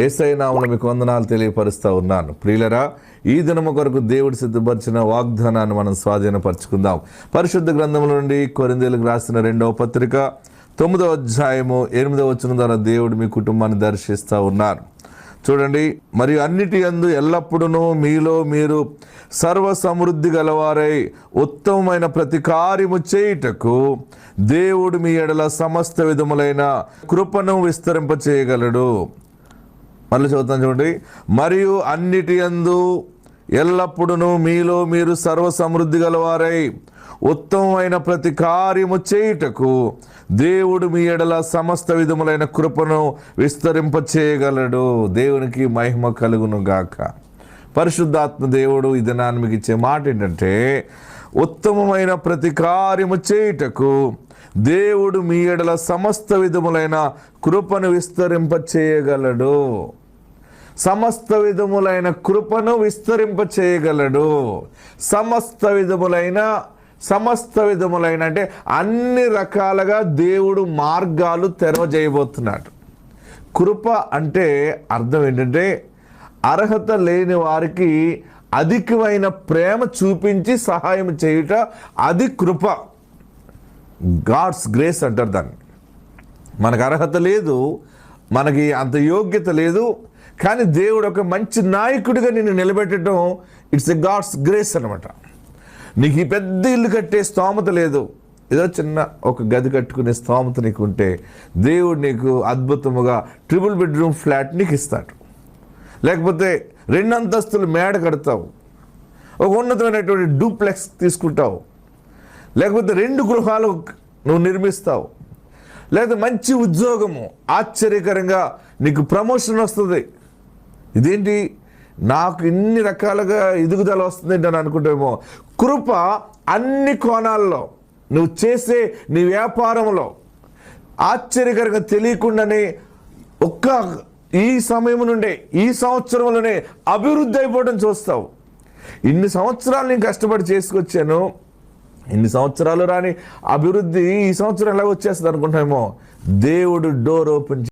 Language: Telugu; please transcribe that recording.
ఏసై మీకు వందనాలు తెలియపరుస్తూ ఉన్నాను. ప్రియులరా ఈ దినము కొరకు దేవుడు సిద్ధపరిచిన వాగ్దానాన్ని మనం స్వాధీనపరచుకుందాం. పరిశుద్ధ గ్రంథముల నుండి కొరిందేలకు రాసిన రెండవ పత్రిక తొమ్మిదవ అధ్యాయము ఎనిమిదవ వచ్చిన ద్వారా దేవుడు మీ కుటుంబాన్ని దర్శిస్తూ ఉన్నారు. చూడండి మరియు అన్నిటి యందు ఎల్లప్పుడూ మీలో మీరు సర్వ సమృద్ధి గలవారై ఉత్తమమైన ప్రతి కార్యము చేయుటకు దేవుడు మీ ఎడల సమస్త విధములైన కృపను విస్తరింప చేయగలడు మళ్ళీ చదువుతాను చూడండి. మరియు అన్నిటి యందు ఎల్లప్పుడూ మీలో మీరు సర్వ సమృద్ధి గలవారై ఉత్తమమైన ప్రతి కార్యము చేయుటకు దేవుడు మీ ఎడల సమస్త విధములైన కృపను విస్తరింప చేయగలడు దేవునికి మహిమ కలుగును గాక. పరిశుద్ధాత్మ దేవుడు ఈ దినాన్ని మీకు ఇచ్చే మాట ఏంటంటే ఉత్తమమైన ప్రతి కార్యము చేయుటకు దేవుడు మీ ఎడల సమస్త విధములైన కృపను విస్తరింప చేయగలడు సమస్త విధములైన కృపను విస్తరింప చేయగలడు సమస్త విధములైన సమస్త విధములైన అంటే అన్ని రకాలుగా దేవుడు మార్గాలు తెరవజేయబోతున్నాడు. కృప అంటే అర్థం ఏంటంటే అర్హత లేని వారికి అధికమైన ప్రేమ చూపించి సహాయం చేయుట అది కృప. గాడ్స్ గ్రేస్ అంటారు దాన్ని. మనకు అర్హత లేదు మనకి అంత యోగ్యత లేదు కానీ దేవుడు ఒక మంచి నాయకుడిగా నిన్ను నిలబెట్టడం ఇట్స్ ఎ గాడ్స్ గ్రేస్ అనమాట నీకు ఈ పెద్ద ఇల్లు కట్టే స్తోమత లేదు. ఏదో చిన్న ఒక గది కట్టుకునే స్తోమత నీకు ఉంటే దేవుడు నీకు అద్భుతముగా ట్రిపుల్ బెడ్రూమ్ ఫ్లాట్ నీకు ఇస్తాడు. లేకపోతే రెండు అంతస్తులు మేడ కడతావు. ఒక ఉన్నతమైనటువంటి డూప్లెక్స్ తీసుకుంటావు. లేకపోతే రెండు గృహాలు నువ్వు నిర్మిస్తావు. లేకపోతే మంచి ఉద్యోగము ఆశ్చర్యకరంగా నీకు ప్రమోషన్ వస్తుంది. ఇదేంటి? నాకు ఇన్ని రకాలుగా ఎదుగుదల వస్తుందేంటి అని అనుకుంటామేమో కృప అన్ని కోణాల్లో నువ్వు చేసే నీ వ్యాపారంలో ఆశ్చర్యకరంగా తెలియకుండానే ఒక్క ఈ సమయం నుండే ఈ సంవత్సరంలోనే అభివృద్ధి అయిపోవడం చూస్తావు. ఇన్ని సంవత్సరాలు నేను కష్టపడి చేసుకొచ్చాను ఇన్ని సంవత్సరాలు రాని అభివృద్ధి ఈ సంవత్సరం ఎలా వచ్చేస్తుంది అనుకుంటామేమో దేవుడు డోర్ ఓపెన్